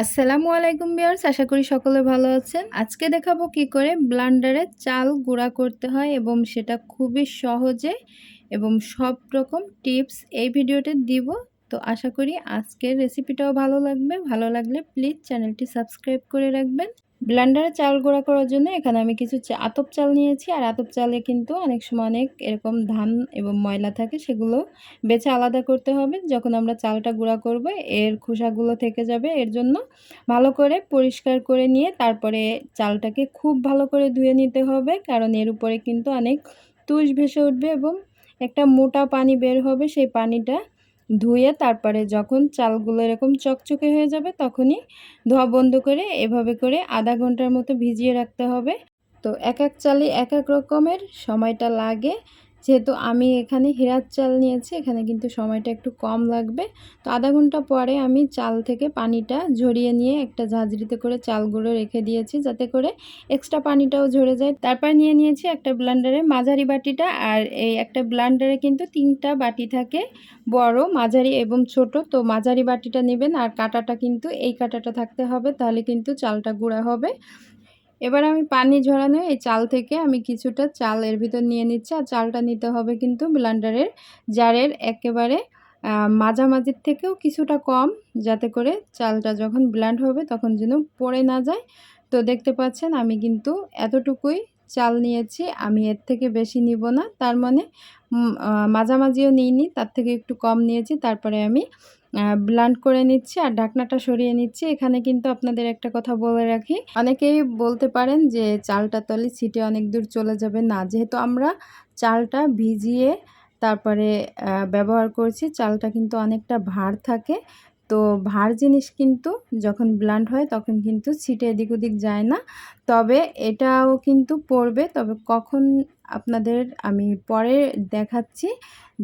আসসালামু আলাইকুম বিয়ার্স আশা করি সকলে ভালো আছেন। আজকে দেখাবো কি করে ব্লান্ডারে চাল গুঁড়া করতে হয় এবং সেটা খুবই সহজে এবং সব রকম টিপস এই ভিডিওতে দিব। তো আশা করি আজকের রেসিপিটাও ভালো লাগবে। ভালো লাগলে প্লিজ চ্যানেলটি সাবস্ক্রাইব করে রাখবেন। ব্লেন্ডারে চাল গুঁড়া করার জন্য এখানে আমি কিছু আতপ চাল নিয়েছি। আর আতপ চালে কিন্তু অনেক সময় অনেক এরকম ধান এবং ময়লা থাকে, সেগুলো বেছে আলাদা করতে হবে। যখন আমরা চালটা গুঁড়া করব, এর খোসাগুলো থেকে যাবে। এর জন্য ভালো করে পরিষ্কার করে নিয়ে তারপরে চালটাকে খুব ভালো করে ধুয়ে নিতে হবে। কারণ এর উপরে কিন্তু অনেক তুষ ভেসে উঠবে এবং একটা মোটা পানি বের হবে সেই পানিটা। ধুয়ে তারপরে যখন চালগুলো এরকম চকচকে হয়ে যাবে তখনই ধোয়া বন্ধ করে এভাবে করে আধা ঘণ্টার মতো ভিজিয়ে রাখতে হবে। তো এক এক চালে এক এক রকমের সময়টা লাগে। যেহেতু আমি এখানে হিরার চাল নিয়েছি, এখানে কিন্তু সময়টা একটু কম লাগবে। তো আধা ঘণ্টা পরে আমি চাল থেকে পানিটা ঝরিয়ে নিয়ে একটা ঝাঁঝরিতে করে চালগুলো রেখে দিয়েছি, যাতে করে এক্সট্রা পানিটাও ঝরে যায়। তারপর নিয়ে নিয়েছি একটা ব্লান্ডারে মাঝারি বাটিটা, আর এই একটা ব্লান্ডারে কিন্তু তিনটা বাটি থাকে, বড়, মাঝারি এবং ছোট। তো মাঝারি বাটিটা নেবেন, আর কাটাটা কিন্তু এই কাটাটা থাকতে হবে, তাহলে কিন্তু চালটা গুঁড়া হবে। এবার আমি পানি ঝরানো এই চাল থেকে আমি কিছুটা চাল এর ভিতর নিয়ে নিচ্ছি। আর চালটা নিতে হবে কিন্তু ব্লান্ডারের জারের একেবারে মাঝামাঝির থেকেও কিছুটা কম যাতে করে চালটা যখন ব্ল্যান্ড হবে তখন যেন পড়ে না যায়। তো দেখতে পাচ্ছেন আমি কিন্তু এতটুকুই চাল নিয়েছি। আমি এর থেকে বেশি নিব না। তার মানে মাঝামাঝিও নিইনি, তার থেকে একটু কম নিয়েছি। তারপরে আমি ব্লান্ড করে নিচ্ছি আর ঢাকনাটা সরিয়ে নিচ্ছি। এখানে কিন্তু আপনাদের একটা কথা বলে রাখি। অনেকেই বলতে পারেন যে চালটা তলে ছিটে অনেক দূর চলে যাবে। না, যেহেতু আমরা চালটা ভিজিয়ে তারপরে ব্যবহার করছি, চালটা কিন্তু অনেকটা ভার থাকে। তো ভার জিনিস কিন্তু যখন ব্লান্ড হয় তখন কিন্তু ছিটে এদিক ওদিক যায় না। তবে এটাও কিন্তু পড়বে। তবে কখন আপনাদের আমি পরে দেখাচ্ছি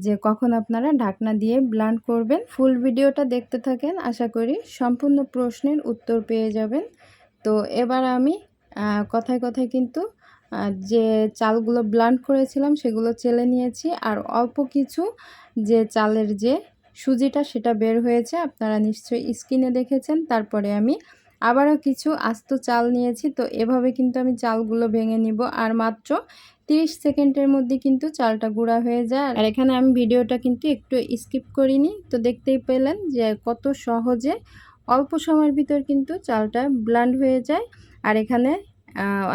যে কখন আপনারা ঢাকনা দিয়ে ব্লান্ড করবেন। ফুল ভিডিওটা দেখতে থাকেন, আশা করি সম্পূর্ণ প্রশ্নের উত্তর পেয়ে যাবেন। তো এবার আমি কথায় কথায় কিন্তু যে চালগুলো ব্লান্ড করেছিলাম সেগুলো চেলে নিয়েছি। আর অল্প কিছু যে চালের যে সুজিটা সেটা বের হয়েছে, আপনারা নিশ্চয়ই স্কিনে দেখেছেন। তারপরে আমি আবারও কিছু আস্ত চাল নিয়েছি, তো এভাবে কিন্তু আমি চালগুলো ভেঙে নিব। আর মাত্র 30 সেকেন্ডের মধ্যে কিন্তু চালটা গুঁড়া হয়ে যায়। আর এখানে আমি ভিডিওটা কিন্তু একটু স্কিপ করিনি, তো দেখতেই পেলেন যে কত সহজে অল্প সময়ের ভিতর কিন্তু চালটা ব্লান্ড হয়ে যায়। আর এখানে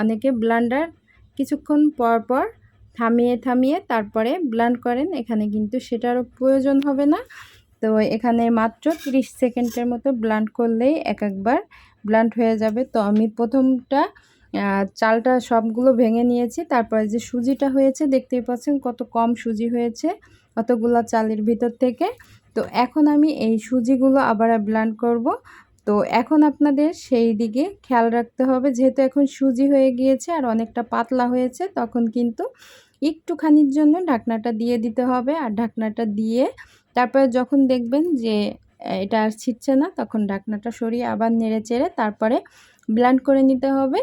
অনেকে ব্লান্ডার কিছুক্ষণ পর পর থামিয়ে থামিয়ে তারপরে ব্লান্ড করেন, এখানে কিন্তু সেটারও প্রয়োজন হবে না। তো এখানে মাত্র 30 সেকেন্ডের মতো ব্লান্ড করলেই এক একবার ব্লান্ড হয়ে যাবে। তো আমি প্রথমটা চালটা সবগুলো ভেঙে নিয়েছি। তারপরে যে সুজিটা হয়েছে, দেখতেই পাচ্ছেন কত কম সুজি হয়েছে অতগুলো চালের ভিতর থেকে। তো এখন আমি এই সুজিগুলো আবার ব্লান্ড করব। তো এখন আপনাদের সেই দিকে খেয়াল রাখতে হবে। যেহেতু এখন সুজি হয়ে গিয়েছে আর অনেকটা পাতলা হয়েছে, তখন কিন্তু একটুখানির জন্য ঢাকনাটা দিয়ে দিতে হবে। আর ঢাকনাটা দিয়ে তারপরে যখন দেখবেন যে এটা আর ছিটছে না। তখন ঢাকনাটা সরিয়ে আবার নেড়ে চেড়ে তারপরে ব্লান্ড করে নিতে হবে।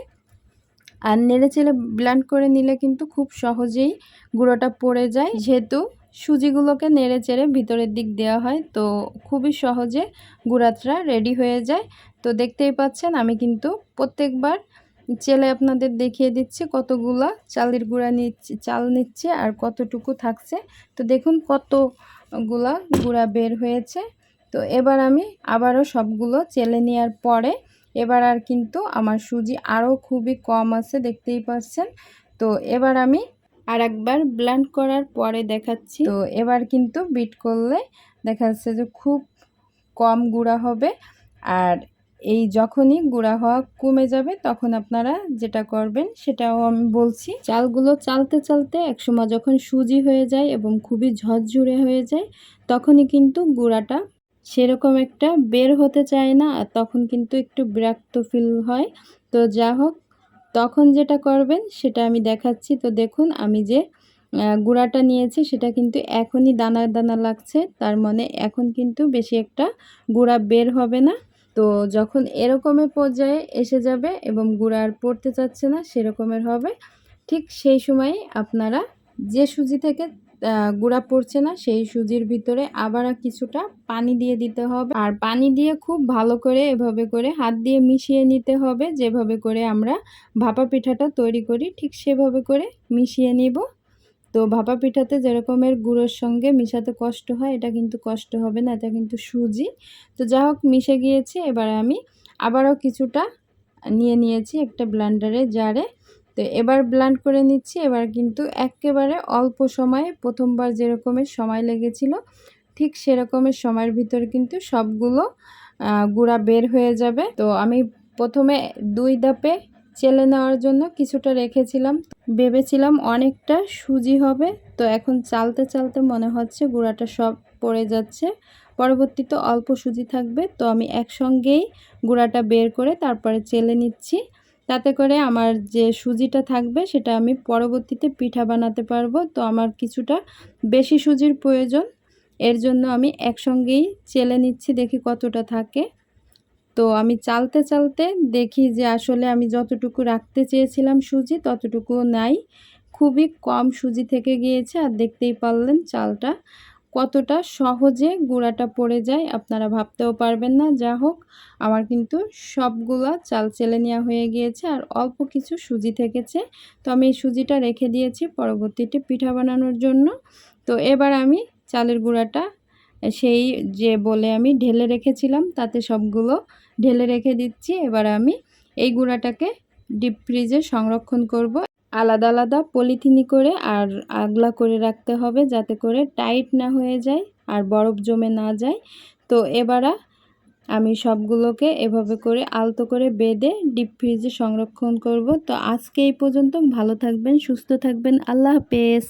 আর নেড়ে চেড়ে ব্লান্ড করে নিলে কিন্তু খুব সহজেই গুঁড়োটা পড়ে যায়। যেহেতু সুজিগুলোকে নেড়ে চেড়ে ভিতরের দিক দেওয়া হয়, তো খুবই সহজে গুঁড়াটা রেডি হয়ে যায়। তো দেখতেই পাচ্ছেন, আমি কিন্তু প্রত্যেকবার চেলে আপনাদের দেখিয়ে দিচ্ছি কতগুলা চালের গুঁড়া নিচ্ছে, চাল নিচ্ছে আর কতটুকু থাকছে। তো দেখুন কতগুলা গুঁড়া বের হয়েছে। তো এবার আমি আবারও সবগুলো চেলে নেওয়ার পরে এবার আর কিন্তু আমার সুজি আরও খুবই কম আছে, দেখতেই পাচ্ছেন। তো এবার আমি আর একবার ব্ল্যান্ড করার পরে দেখাচ্ছি। তো এবার কিন্তু বিট করলে দেখা যাচ্ছে যে খুব কম গুঁড়া হবে আর এই যখনই গুঁড়া হওয়া কমে যাবে তখন আপনারা যেটা করবেন সেটাও আমি বলছি। চালগুলো চালতে চালতে একসময় যখন সুজি হয়ে যায় এবং খুবই ঝরঝুরে হয়ে যায় তখনই কিন্তু গুঁড়াটা সেরকম একটা বের হতে চায় না, আর তখন কিন্তু একটু বিরক্ত ফিল হয়। তো যা হোক, তখন যেটা করবেন, সেটা আমি দেখাচ্ছি। তো দেখুন, আমি যে গুঁড়াটা নিয়েছি, সেটা কিন্তু এখনই দানা দানা লাগছে। তার মানে এখন কিন্তু বেশি একটা গুঁড়া বের হবে না। তো যখন এরকমের পর্যায়ে এসে যাবে এবং গুঁড়া আর পড়তে চাচ্ছে না, সেরকমের হবে। ঠিক সেই সময় আপনারা যে সুজি থেকে গুঁড়া পড়ছে না, সেই সুজির ভিতরে আবার কিছুটা পানি দিয়ে দিতে হবে। আর পানি দিয়ে খুব ভালো করে এভাবে করে হাত দিয়ে মিশিয়ে নিতে হবে। যেভাবে করে আমরা ভাপা পিঠাটা তৈরি করি, ঠিক সেভাবে করে মিশিয়ে নিব। তো ভাপা পিঠাতে যেরকমের গুঁড়োর সঙ্গে মিশাতে কষ্ট হয়, এটা কিন্তু কষ্ট হবে না, এটা কিন্তু সুজি। তো যা হোক, মিশে গিয়েছে। এবার আমি আবারও কিছুটা নিয়ে নিয়েছি একটা ব্লান্ডারে জারে। তো এবার ব্লান্ড করে নিচ্ছি। এবার কিন্তু একেবারে অল্প সময়ে প্রথমবার যেরকমের সময় লেগেছিল, ঠিক সেরকমের সময়ের ভিতরে কিন্তু সবগুলো গুঁড়া বের হয়ে যাবে। তো আমি প্রথমে দুই ধাপে চেলে নেওয়ার জন্য কিছুটা রেখেছিলাম। ভেবেছিলাম অনেকটা সুজি হবে, তো এখন চালতে চালতে মনে হচ্ছে গুঁড়াটা সব পড়ে যাচ্ছে। পরবর্তীতে অল্প সুজি থাকবে, তো আমি একসঙ্গেই গুঁড়াটা বের করে তারপরে চেলে নিচ্ছি। তাতে করে আমার যে সুজিটা থাকবে সেটা আমি পরবর্তীতে পিঠা বানাতে পারব। তো আমার কিছুটা বেশি সুজির প্রয়োজন। এর জন্য আমি একসঙ্গেই চেলে নিচ্ছি, দেখি কতটা থাকে। তো আমি চালতে চালতে দেখি যে আসলে আমি যতটুকু রাখতে চেয়েছিলাম সুজি ততটুকু নাই। খুবই কম সুজি থেকে গিয়েছে, আর দেখতেই পারলেন চালটা। কতটা সহজে গুঁড়াটা পড়ে যায় আপনারা ভাবতেও পারবেন না। যা হোক, আমার কিন্তু সবগুলা চাল চেলে নেওয়া হয়ে গিয়েছে আর অল্প কিছু সুজি থেকেছে। তো আমি এই সুজিটা রেখে দিয়েছি পরবর্তীতে পিঠা বানানোর জন্য। তো এবার আমি চালের গুঁড়াটা, সেই যে বলে আমি ঢেলে রেখেছিলাম তাতে সবগুলো ঢেলে রেখে দিচ্ছি। এবার আমি এই গুঁড়াটাকে ডিপ ফ্রিজে সংরক্ষণ করব। আলাদা আলাদা পলিথিনি করে আর আগলা করে রাখতে হবে যাতে করে টাইট না হয়ে যায় আর বরফ জমে না যায়। তো এবারা আমি সবগুলোকে এভাবে করে আলতো করে বেঁধে ডিপ ফ্রিজে সংরক্ষণ করব। তো আজকে এই পর্যন্ত ভালো থাকবেন, সুস্থ থাকবেন, আল্লাহ হাফেজ।